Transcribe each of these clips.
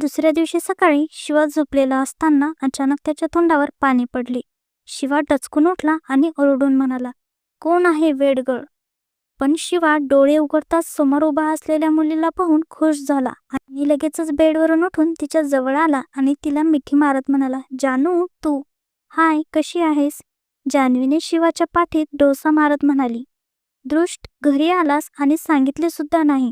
दुसऱ्या दिवशी सकाळी शिवा झोपलेला असताना अचानक त्याच्या तोंडावर पाणी पडले. शिवा डचकून उठला आणि ओरडून म्हणाला कोण आहे वेडगळ? पण शिवा डोळे उघडताच समोर उभा असलेल्या मुलीला पाहून खुश झाला आणि लगेचच बेडवरून उठून तिच्या जवळ आला आणि तिला मिठी मारत म्हणाला जानू तू? हाय कशी आहेस? जान्हवीने शिवाच्या पाठीत डोसा मारत म्हणाली दृष्ट घरी आलास आणि सांगितले सुद्धा नाही.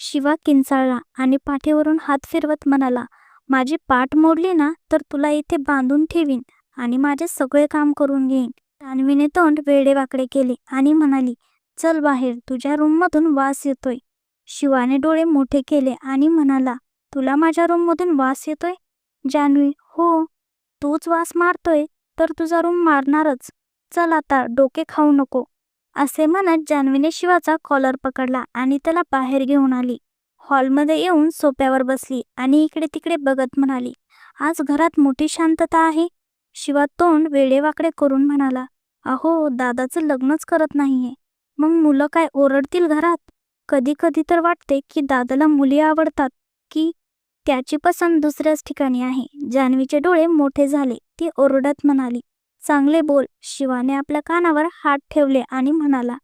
शिवा किंचाळला आणि पाठीवरून हात फिरवत म्हणाला माझी पाठ मोडली ना तर तुला इथे बांधून ठेवीन आणि माझे सगळे काम करून घेईन. तान्वीने तोंड वेडेवाकडे केले आणि म्हणाली चल बाहेर तुझ्या रूममधून वास येतोय. शिवाने डोळे मोठे केले आणि म्हणाला तुला माझ्या रूममधून वास येतोय? जान्हवी हो तूच वास मारतोय तर तुझा रूम मारणारच. चल आता डोके खाऊ नको. असे म्हणत जान्हवीने शिवाचा कॉलर पकडला आणि त्याला बाहेर घेऊन आली. हॉलमध्ये येऊन सोप्यावर बसली आणि इकडे तिकडे बघत म्हणाली आज घरात मोठी शांतता आहे? शिवा तोंड वेडेवाकडे करून म्हणाला अहो दादाचं लग्नच करत नाहीये. मग मुलं काय ओरडतील घरात? कधी कधी तर वाटते की दादाला मुली आवडतात की त्याची पसंत दुसऱ्याच ठिकाणी आहे. जान्हवीचे डोळे मोठे झाले. ती ओरडत म्हणाली चांगले बोल. शिवाने आपल्या कानावर हात ठेवले आणि म्हणाला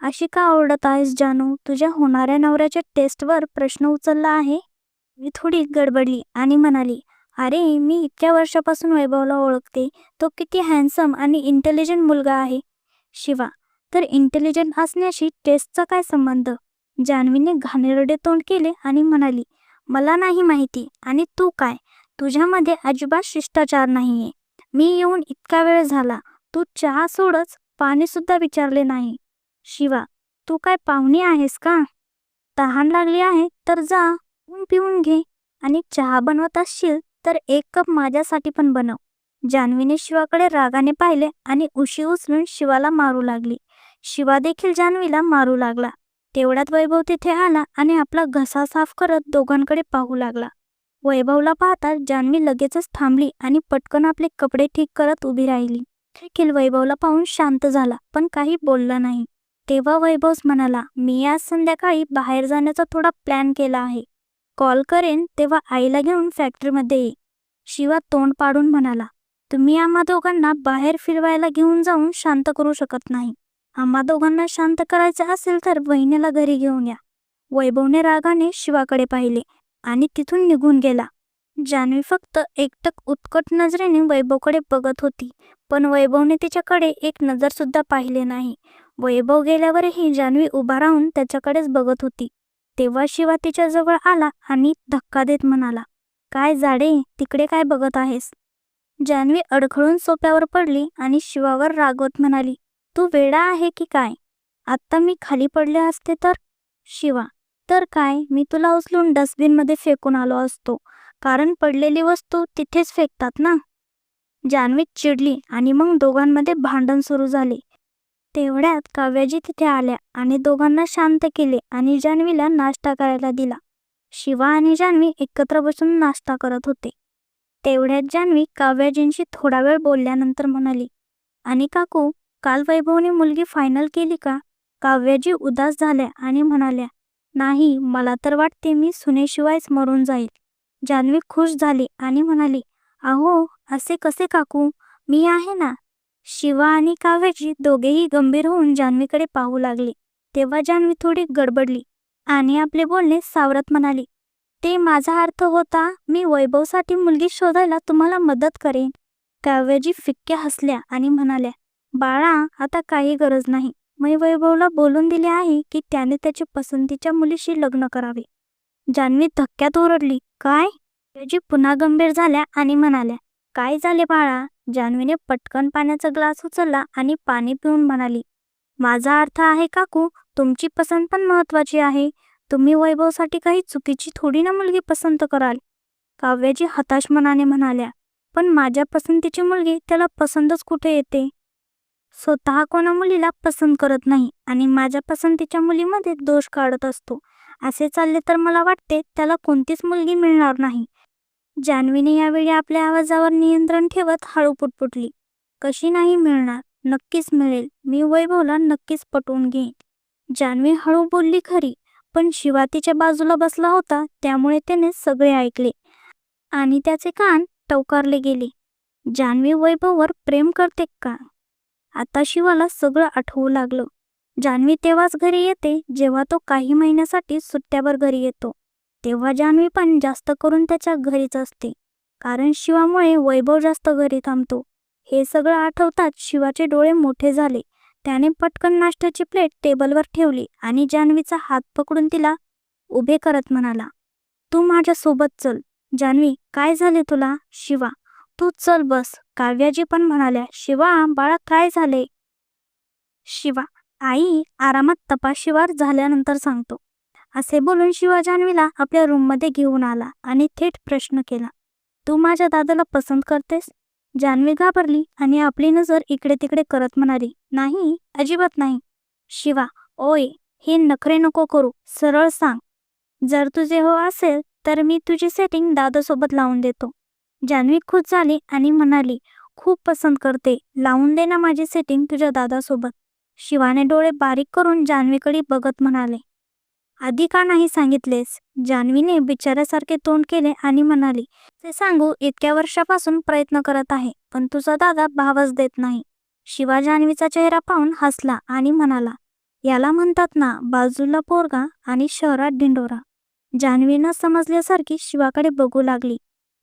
अशी का ओरडत आहेस जानू? तुझ्या होणाऱ्या नवऱ्याच्या टेस्टवर प्रश्न उचलला आहे. मी थोडी गडबडली आणि म्हणाली अरे मी इतक्या वर्षापासून वैभवला ओळखते. तो किती हँडसम आणि इंटेलिजंट मुलगा आहे. शिवा तर इंटेलिजंट असण्याशी टेस्टचा काय संबंध? जान्हवीने घाणेरडे तोंड केले आणि म्हणाली मला नाही माहिती. आणि तू काय? तुझ्यामध्ये अजिबात शिष्टाचार नाहीये. मी येऊन इतका वेळ झाला तू चहा सोडच पाणी सुद्धा विचारले नाही. शिवा तू काय पाहुणी आहेस का? तहान लागली आहे तर जा पिऊन पिऊन घे आणि चहा बनवत असशील तर एक कप माझ्यासाठी पण बनव. जान्हवीने शिवाकडे रागाने पाहिले आणि उशी उचलून शिवाला मारू लागली. शिवा देखील जान्हवीला मारू लागला. तेवढ्यात वैभव तिथे आला आणि आपला घसा साफ करत दोघांकडे पाहू लागला. वैभवला पाहता जान्हवी लगेचच थांबली आणि पटकन आपले कपडे ठीक करत उभी राहिली. देखील वैभवला पाहून शांत झाला पण काही बोलला नाही. तेव्हा वैभवच म्हणाला मी आज संध्याकाळी बाहेर जाण्याचा थोडा प्लॅन केला आहे. कॉल करेन तेव्हा आईला घेऊन फॅक्टरीमध्ये ये. शिवा तोंड पाडून म्हणाला तुम्ही आम्हा दोघांना बाहेर फिरवायला घेऊन जाऊन शांत करू शकत नाही. आम्हा दोघांना शांत करायचं असेल तर बहिणीला घरी घेऊन या. वैभवने रागाने शिवाकडे पाहिले आणि तिथून निघून गेला. जान्हवी फक्त एकटक उत्कट नजरेने वैभवकडे बघत होती पण वैभवने तिच्याकडे एक नजरसुद्धा पाहिले नाही. वैभव गेल्यावरही जान्हवी उभा राहून त्याच्याकडेच बघत होती. तेव्हा शिवा तिच्याजवळ आला आणि धक्का देत म्हणाला काय जाडे तिकडे काय बघत आहेस? जान्हवी अडखळून सोप्यावर पडली आणि शिवावर रागवत म्हणाली तू वेडा आहे की काय? आत्ता मी खाली पडले असते तर? शिवा तर काय? मी तुला उचलून डस्टबिनमध्ये फेकून आलो असतो. कारण पडलेली वस्तू तिथेच फेकतात ना? जान्हवी चिडली आणि मग दोघांमध्ये भांडण सुरू झाले. तेवढ्यात काव्याजी तिथे आल्या आणि दोघांना शांत केले आणि जान्हवीला नाश्ता करायला दिला. शिवा आणि जान्हवी एकत्र बसून नाश्ता करत होते. तेवढ्यात जान्हवी काव्याजींशी थोडा वेळ बोलल्यानंतर म्हणाली आणि काकू काल वैभवने मुलगी फायनल केली का? काव्याजी उदास झाल्या आणि म्हणाल्या नाही मला तर वाटते मी सुनेशिवायच मरून जाईल. जान्हवी खुश झाली आणि म्हणाली अहो असे कसे काकू? मी आहे ना. शिवा आणि काव्याजी दोघेही गंभीर होऊन जान्हवीकडे पाहू लागले. तेव्हा जान्हवी थोडी गडबडली आणि आपले बोलणे सावरत म्हणाली ते माझा अर्थ होता मी वैभवसाठी मुलगी शोधायला तुम्हाला मदत करेन. काव्याजी फिक्क्या हसल्या आणि म्हणाल्या बाळा आता काही गरज नाही. मी वैभवला बोलून दिले आहे की त्याने त्याच्या पसंतीच्या मुलीशी लग्न करावे. जान्हवी धक्क्यात ओरडली काय? काव्याजी पुन्हा गंभीर झाल्या आणि म्हणाल्या काय झाले बाळा? जान्हवीने पटकन पाण्याचा ग्लास उचलला आणि पाणी पिऊन म्हणाली माझा अर्थ आहे काकू तुमची पसंत पण महत्वाची आहे. तुम्ही वैभवसाठी काही चुकीची थोडी ना मुलगी पसंत कराल. काव्याजी हताश मनाने म्हणाल्या पण माझ्या पसंतीची मुलगी त्याला पसंतच कुठे येते? स्वतः कोणा मुलीला पसंत करत नाही आणि माझ्या पसंतीच्या मुलीमध्ये दोष काढत असतो. असे चालले तर मला वाटते त्याला कोणतीच मुलगी मिळणार नाही. जान्हवीने यावेळी आपल्या आवाजावर नियंत्रण ठेवत हळू पुटपुटली. कशी नाही मिळणार? नक्कीच मिळेल. मी वैभवला नक्कीच पटवून घेईन. जान्हवी हळू बोलली खरी पण शिवा तिच्या बाजूला बसला होता त्यामुळे त्याने सगळे ऐकले. आणि त्याचे कान टवकारले गेले. जान्हवी वैभववर प्रेम करते का? आता शिवाला सगळं आठवू लागलं. जान्हवी तेव्हाच घरी येते जेव्हा तो काही महिन्यासाठी सुट्ट्यावर घरी येतो. तेव्हा जान्हवी पण जास्त करून त्याच्या घरीच असते. कारण शिवामुळे वैभव जास्त घरी थांबतो. हे सगळं आठवताच शिवाचे डोळे मोठे झाले. त्याने पटकन नाश्त्याची प्लेट टेबलवर ठेवली आणि जान्हवीचा हात पकडून तिला उभे करत म्हणाला तू माझ्यासोबत चल. जान्हवी काय झाले तुला? शिवा तू चल बस. काव्याजी पण म्हणाल्या शिवा बाळा काय झाले? शिवा आई आरामात तपाशीवार झाल्यानंतर सांगतो. असे बोलून शिवा जान्हवीला आपल्या रूममध्ये घेऊन आला आणि थेट प्रश्न केला तू माझ्या दादाला पसंत करतेस? जान्हवी घाबरली आणि आपली नजर इकडे तिकडे करत म्हणाली नाही अजिबात नाही. शिवा ओय हे नखरे नको करू सरळ सांग. जर तुझे हो असेल तर मी तुझी सेटिंग दादासोबत लावून देतो. जान्हवी खुश झाली आणि म्हणाली खूप पसंत करते. लावून दे ना माझी सेटिंग तुझ्या दादासोबत. शिवाने डोळे बारीक करून जान्हवीकडे बघत म्हणाले आधी का नाही सांगितलेस? जान्हवीने बिचाऱ्यासारखे तोंड केले आणि म्हणाली ते सांगू इतक्या वर्षापासून प्रयत्न करत आहे पण तुझा दादा भावच देत नाही. शिवा जान्हवीचा चेहरा पाहून हसला आणि म्हणाला याला म्हणतात ना बाजूला पोरगा आणि शहरात डिंडोरा जान्हवी न समजल्यासारखी शिवाकडे बघू लागली.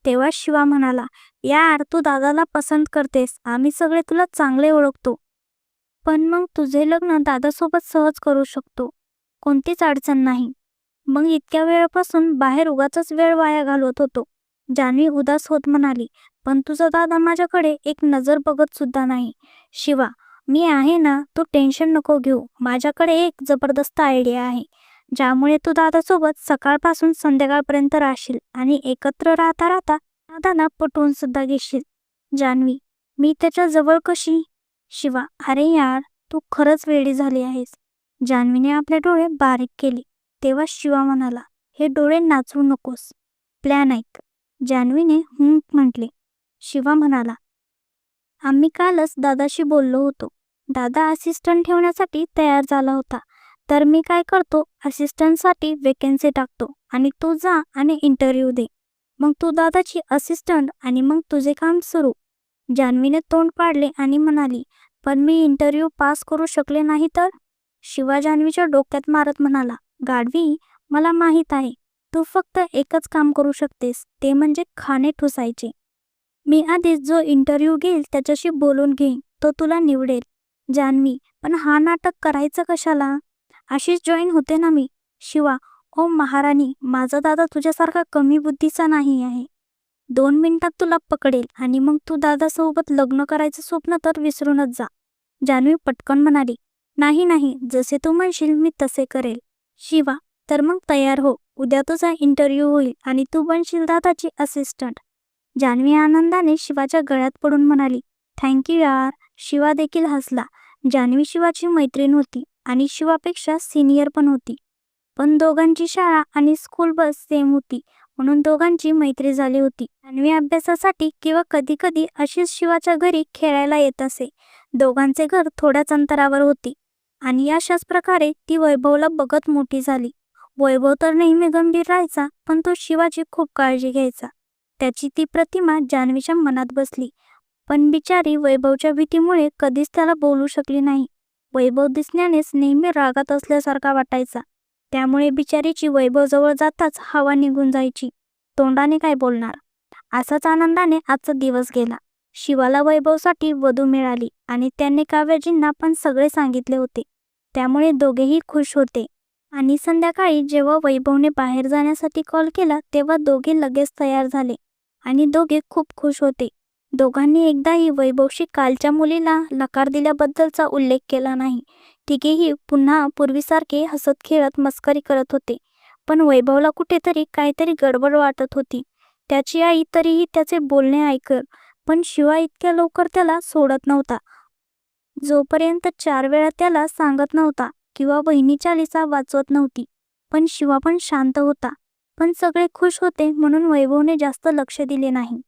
तेव्हा शिवा म्हणाला यार तू दादाला पसंत करतेस. आम्ही सगळे तुला चांगले ओळखतो. पण मग तुझे लग्न दादासोबत सहज करू शकतो. कोणतीच अडचण नाही. मग इतक्या वेळापासून बाहेर उगाच वेळ वाया घालवत होतो. जान्हवी उदास होत म्हणाली पण तुझा दादा माझ्याकडे एक नजर बघत सुद्धा नाही. शिवा मी आहे ना तू टेन्शन नको घेऊ. माझ्याकडे एक जबरदस्त आयडिया आहे. ज्यामुळे तू दादासोबत सकाळपासून संध्याकाळपर्यंत राहशील आणि एकत्र राहता राहता दादांना पटवून सुद्धा घेशील. जान्हवी मी त्याच्याजवळ कशी? शिवा अरे यार तू खरंच वेडी झाली आहेस. जान्हवीने आपले डोळे बारीक केले. तेव्हा शिवा म्हणाला हे डोळे नाचवू नकोस. प्लॅन ऐक. जान्हवीने हूं म्हटले. शिवा म्हणाला आम्ही कालच दादाशी बोललो होतो. दादा असिस्टंट ठेवण्यासाठी तयार झाला होता. तर मी काय करतो असिस्टंटसाठी वेकेन्सी टाकतो आणि तू जा आणि इंटरव्ह्यू दे. मग तू दादाची असिस्टंट आणि मग तुझे काम सुरू. जान्हवीने तोंड पाडले आणि म्हणाली पण मी इंटरव्ह्यू पास करू शकले नाही तर? शिवा जान्हवीच्या डोक्यात मारत म्हणाला गाढवी मला माहीत आहे तू फक्त एकच काम करू शकतेस ते म्हणजे खाणे ठुसायचे. मी आधीच जो इंटरव्ह्यू घेईल त्याच्याशी बोलून घेईन तो तुला निवडेल. जान्हवी पण हा नाटक करायचं कशाला? अशीच जॉईन होते ना मी. शिवा ओ महाराणी माझा दादा तुझ्यासारखा कमी बुद्धीचा नाही आहे. दोन मिनिटात तुला पकडेल आणि मग तू दादासोबत लग्न करायचं स्वप्न तर विसरूनच जा. जान्हवी पटकन म्हणाली नाही नाही जसे तू म्हणशील मी तसे करेल. शिवा तर मग तयार हो उद्या तुझा इंटरव्ह्यू होईल आणि तू बनशील दादाची असिस्टंट जान्हवी आनंदाने शिवाच्या गळ्यात पडून म्हणाली थँक्यू यार शिवा देखील हसला. जान्हवी शिवाची मैत्रीण होती. आणि शिवापेक्षा सिनियर पण होती. पण दोघांची शाळा आणि स्कूल बस सेम होती. म्हणून दोघांची मैत्री झाली होती. जान्हवी अभ्यासासाठी किंवा कधी कधी अशीच शिवाच्या घरी खेळायला येत असे. दोघांचे घर थोड्याच अंतरावर होते. आणि अशाच प्रकारे ती वैभवला बघत मोठी झाली. वैभव तर नेहमी गंभीर राहायचा पण तो शिवाची खूप काळजी घ्यायचा. त्याची ती प्रतिमा जान्हवीच्या मनात बसली. पण बिचारी वैभवच्या भीतीमुळे कधीच त्याला बोलू शकली नाही. वैभव दिसण्यानेच नेहमी रागात असल्यासारखा वाटायचा. त्यामुळे बिचारीची वैभव जवळ जाताच हवा निघून जायची. तोंडाने काय बोलणार? असाच आनंदाने आजचा दिवस गेला. शिवाला वैभवसाठी वधू मिळाली आणि त्यांनी काव्याजींना पण सगळे सांगितले होते. त्यामुळे दोघेही खुश होते. आणि संध्याकाळी जेव्हा वैभवने बाहेर जाण्यासाठी कॉल केला तेव्हा दोघे लगेच तयार झाले आणि दोघे खूप खुश होते. दोघांनी एकदाही वैभवशी कालच्या मुलीला नकार दिल्याबद्दलचा उल्लेख केला नाही. तिघेही पुन्हा पूर्वीसारखे हसत खेळत मस्करी करत होते. पण वैभवला कुठेतरी काहीतरी गडबड वाटत होती. त्याची आई तरीही त्याचे बोलणे ऐकत पण शिवा इतक्या लवकर त्याला सोडत नव्हता. जोपर्यंत चार वेळा त्याला सांगत नव्हता किंवा वहिनीच्या लिसा वाचवत नव्हती पण शिवा पण शांत होता. पण सगळे खुश होते म्हणून वैभवने जास्त लक्ष दिले नाही.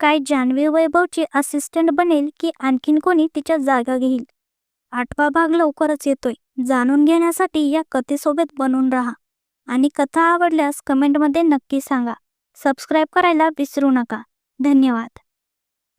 काय जान्हवी वैभवची असिस्टंट बनेल की आणखीन कोणी तिच्या जागा घेईल? आठवा भाग लवकरच येतोय. जाणून घेण्यासाठी या कथेसोबत बनून राहा. आणि कथा आवडल्यास कमेंटमध्ये नक्की सांगा. सबस्क्राईब करायला विसरू नका. धन्यवाद.